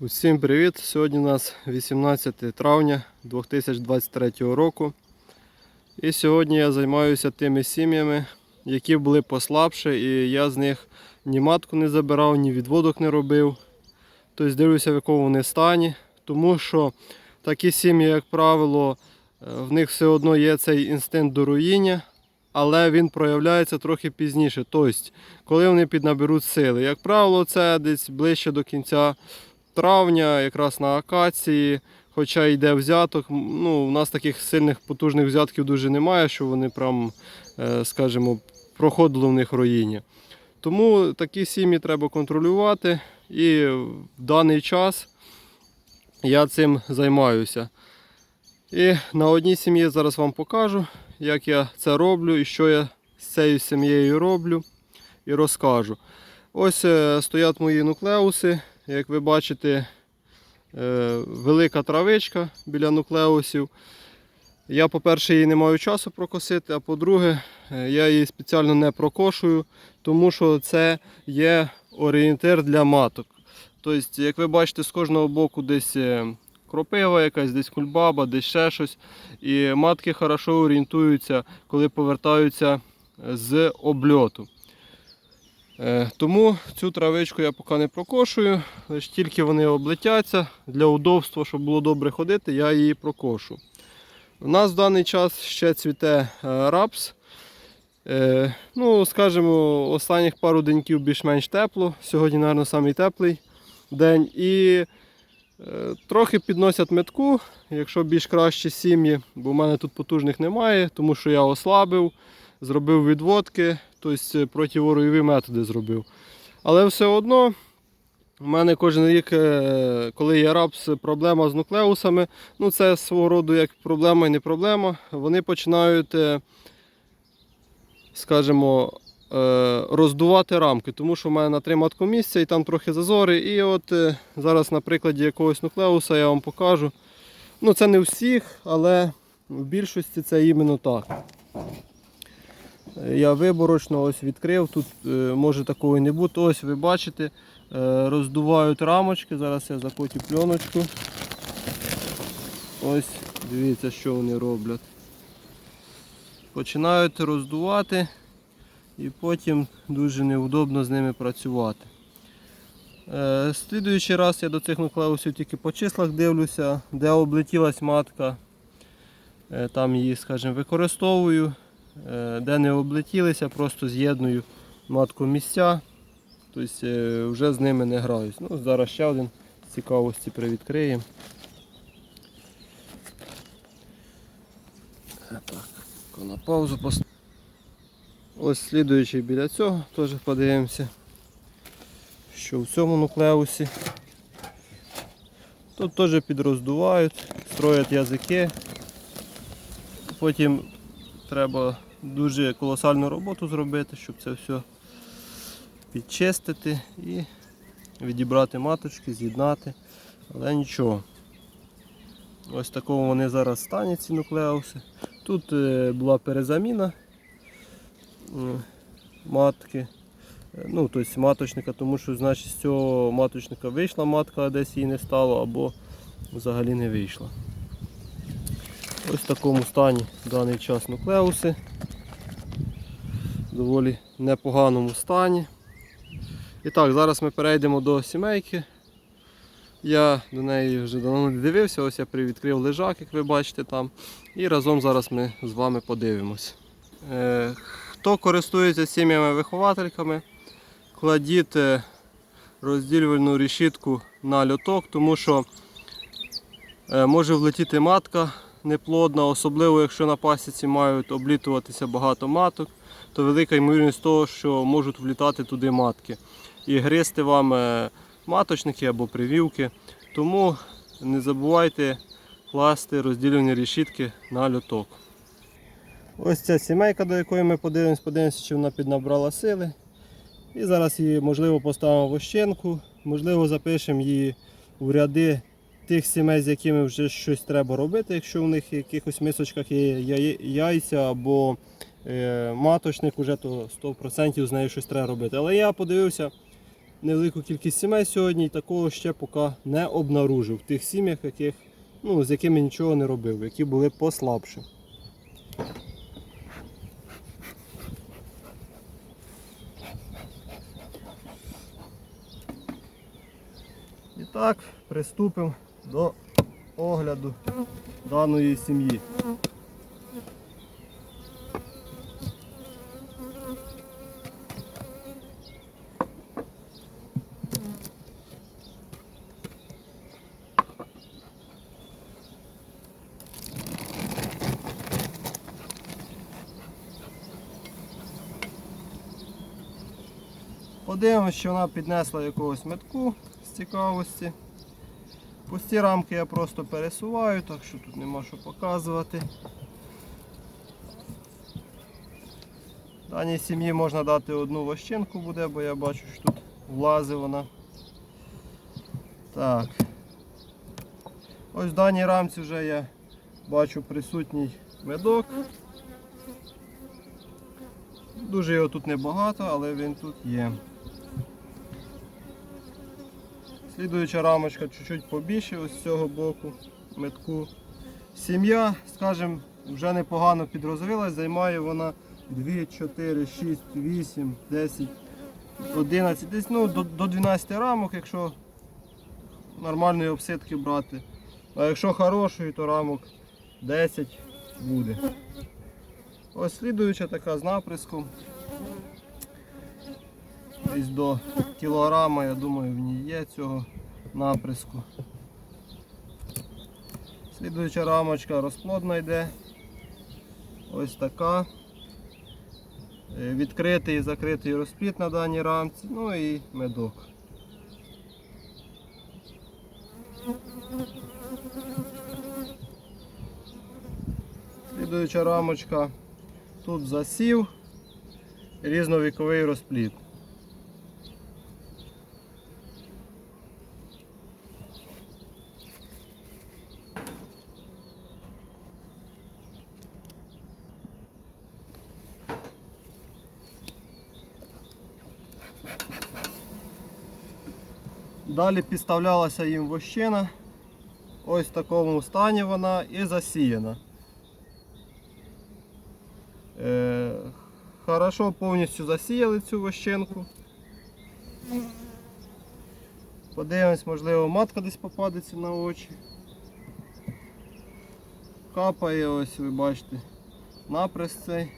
Усім привіт! Сьогодні у нас 18 травня 2023 року. І сьогодні я займаюся тими сім'ями, які були послабші, і я з них ні матку не забирав, ні відводок не робив. Тобто дивлюся, в якому вони стані. Тому що такі сім'ї, як правило, е, в них все одно є цей інстинкт до руїння, але він проявляється трохи пізніше. Тобто, коли вони піднаберуть сили. Як правило, це десь ближче до кінця травня, якраз на акації, хоча йде взяток. Ну, у нас таких сильних потужних взятків дуже немає, що вони прям, е, скажімо, проходило в них роїння. Тому такі сім'ї треба контролювати. І в даний час я цим займаюся. І на одній сім'ї зараз вам покажу, як я це роблю і що я з цією сім'єю роблю і розкажу. Ось е, стоять мої нуклеуси. Як ви бачите, е, велика травичка біля нуклеусів. Я, по-перше, її не маю часу прокосити, а по-друге, е, я її спеціально не прокошую, тому що це є орієнтир для маток. Тобто, як ви бачите, з кожного боку десь е, кропива якась, десь кульбаба, десь ще щось. І матки хорошо орієнтуються, коли повертаються з обльоту. Е, Тому цю травичку я поки не прокошую, лише тільки вони облетяться. Для удобства, щоб було добре ходити, я її прокошу. У нас в даний час ще цвіте е, рапс. Е, Ну, скажімо, останніх пару деньків більш-менш тепло. Сьогодні, мабуть, самий теплий день. І трохи підносять метку, якщо більш кращі сім'ї, бо в мене тут потужних немає, тому що я ослабив, зробив відводки, тобто противоройові методи зробив. Але все одно. У мене кожен рік, е, коли є рапс, проблема з нуклеусами. Ну, це свого роду як проблема і не проблема. Вони починають, е, скажімо, е, роздувати рамки, тому що в мене на три маткомісця і там трохи зазори. І от е, зараз на прикладі якогось нуклеуса я вам покажу. Ну, це не всіх, але в більшості це іменно так. Я виборочно ось відкрив, тут е, може такого і не бути. Ось ви бачите, е, роздувають рамочки. Зараз я закотю пленочку. Ось, дивіться, що вони роблять. Починають роздувати і потім дуже неудобно з ними працювати. Е, Слідуючий раз я до цих нуклеусів тільки по числах дивлюся, де облетілась матка. Там її, скажімо, використовую. Е, де не облетілися, просто з'єдную матку місця, тобто е, вже з ними не граюсь. Ну, Зараз ще один з цікавості привідкриємо. Е, Так, на паузу пос... Ось слідуючий біля цього, теж подивимося, що в цьому нуклеусі. Тут теж підроздувають, строять язики. Потім треба дуже колосальну роботу зробити, щоб це все підчистити і відібрати маточки, з'єднати. Але нічого. Ось такого вони зараз стануть, ці нуклеуси. Тут е, була перезаміна е, матки. Е, Ну, тобто маточника, тому що значить, з цього маточника вийшла матка, а десь її не стало, або взагалі не вийшла. Ось в такому стані в даний час нуклеуси. В доволі непоганому стані. І так, зараз ми перейдемо до сімейки. Я до неї вже давно не дивився, ось я привідкрив лежак, як ви бачите там. І разом зараз ми з вами подивимось. Е, хто користується сім'ями-виховательками, кладіть е, розділювальну решітку на льоток, тому що е, може влетіти матка неплодна, особливо якщо на пасіці мають облітуватися багато маток, то велика ймовірність того, що можуть влітати туди матки і гризти вам е, маточники або привівки. Тому не забувайте класти розділені решітки на льоток. Ось ця сімейка, до якої ми подивимось, подивимося, чи вона піднабрала сили. І зараз її можливо поставимо в ощенку, можливо запишемо її в ряди тих сімей, з якими вже щось треба робити, якщо в них в якихось мисочках є яйця або е, маточник, уже то 100% з нею щось треба робити. Але я подивився, невелику кількість сімей сьогодні і такого ще поки не обнаружив. В тих сім'ях, яких, ну, з якими нічого не робив, які були послабші. І так, приступимо до огляду даної сім'ї. Подивимось, що вона піднесла якогось метку з цікавості. Пусті рамки я просто пересуваю, так що тут нема що показувати. Даній сім'ї можна дати одну вощинку буде, бо я бачу, що тут влазить вона. Так. Ось в даній рамці вже я бачу присутній медок. Дуже його тут небагато, але він тут є. Слідуюча рамочка чуть-чуть побільше ось з цього боку метку. Сім'я, скажімо, вже непогано підрозвилась, займає вона 2, 4, 6, 8, 10, 11, десь ну, до, до 12 рамок, якщо нормальної обсидки брати. А якщо хорошої, то рамок 10 буде. Ось слідуюча така з наприском. Десь до кілограма, я думаю, в ній є цього наприску. Слідуюча рамочка розплодна йде. Ось така. Е, Відкритий і закритий розплід на даній рамці, ну і медок. Слідуюча рамочка. Тут засів, різновіковий розплід. Далі підставлялася їм вощина. Ось в такому стані вона і засіяна. Е, Хорошо повністю засіяли цю вощинку. Подивимось, можливо, матка десь попадеться на очі. Капає, ось ви бачите, наприс цей.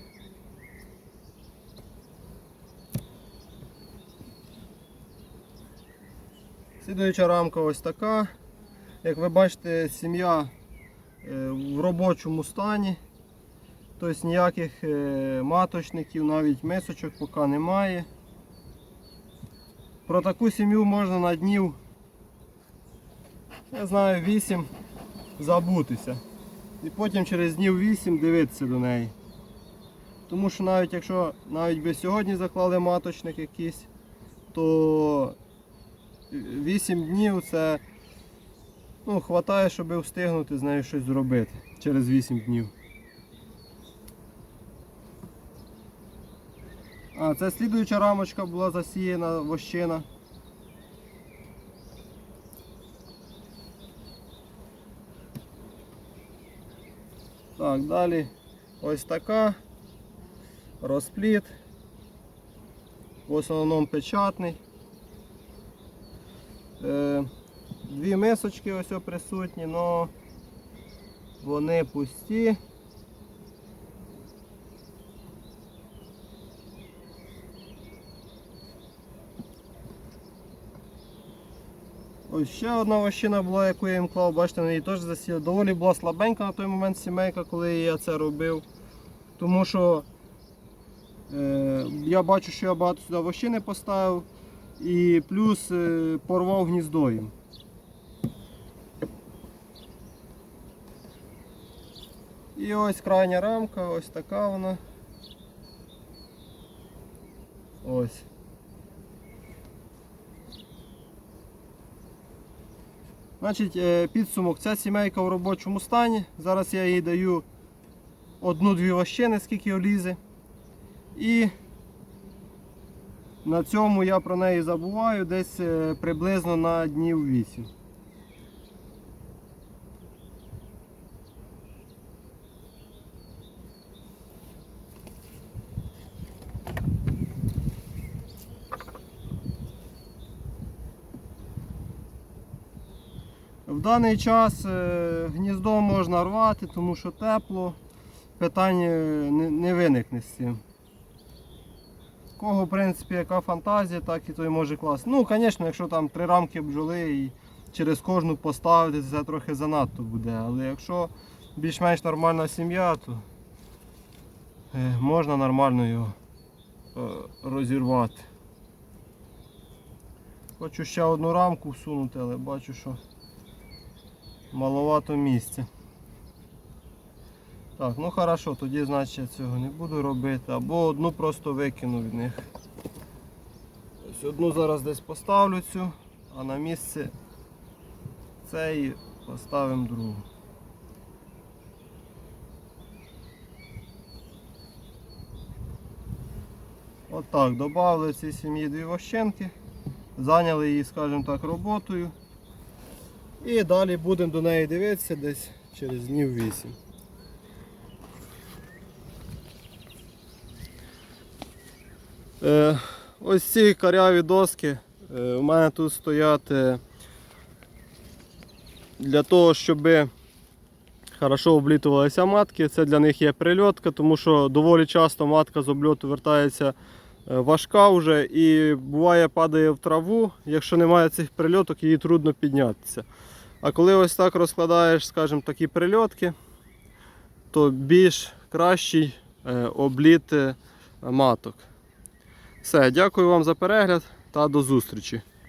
Слідуюча рамка ось така. Як ви бачите, сім'я е, в робочому стані. Тобто ніяких е, маточників, навіть мисочок поки немає. Про таку сім'ю можна на днів, я знаю, 8 забутися. І потім через днів 8 дивитися до неї. Тому що навіть якщо навіть би сьогодні заклали маточник якийсь, то 8 днів це ну, хватає, щоб встигнути з нею щось зробити через 8 днів. А, це слідуюча рамочка була засіяна вощина. Так, далі ось така. Розпліт. В основному печатний. Е, дві мисочки ось присутні, але вони пусті. Ось ще одна вощина була, яку я їм клав, бачите, на неї теж засіяв. Доволі була слабенька на той момент сімейка, коли я це робив. Тому що е, я бачу, що я багато сюди вощини поставив і плюс е, порвав гніздо їм. І ось крайня рамка, ось така вона. Ось. Значить, е, підсумок, ця сімейка в робочому стані. Зараз я їй даю одну-дві вощини, скільки влізе. І На цьому я про неї забуваю десь е, приблизно на днів 8. В даний час е, гніздо можна рвати, тому що тепло, питань не виникне з цим. Кого, в принципі, яка фантазія, так і той може класти. Ну, звісно, якщо там три рамки бджоли і через кожну поставити, це трохи занадто буде. Але якщо більш-менш нормальна сім'я, то е, можна нормально його е, розірвати. Хочу ще одну рамку всунути, але бачу, що маловато місця. Так, ну хорошо, тоді значить я цього не буду робити. Або одну просто викину від них. Ось одну зараз десь поставлю цю, а на місце цієї поставимо другу. От так, додали цій сім'ї дві вощенки, зайняли її, скажімо так, роботою. І далі будемо до неї дивитися десь через днів 8. Ось ці каряві доски е, у мене тут стоять е, для того, щоб хорошо облітувалися матки. Це для них є прильотка, тому що доволі часто матка з обльоту вертається е, важка вже і буває падає в траву. Якщо немає цих прильоток, її трудно піднятися. А коли ось так розкладаєш, скажімо, такі прильотки, то більш кращий е, обліт е, маток. Все, дякую вам за перегляд та до зустрічі.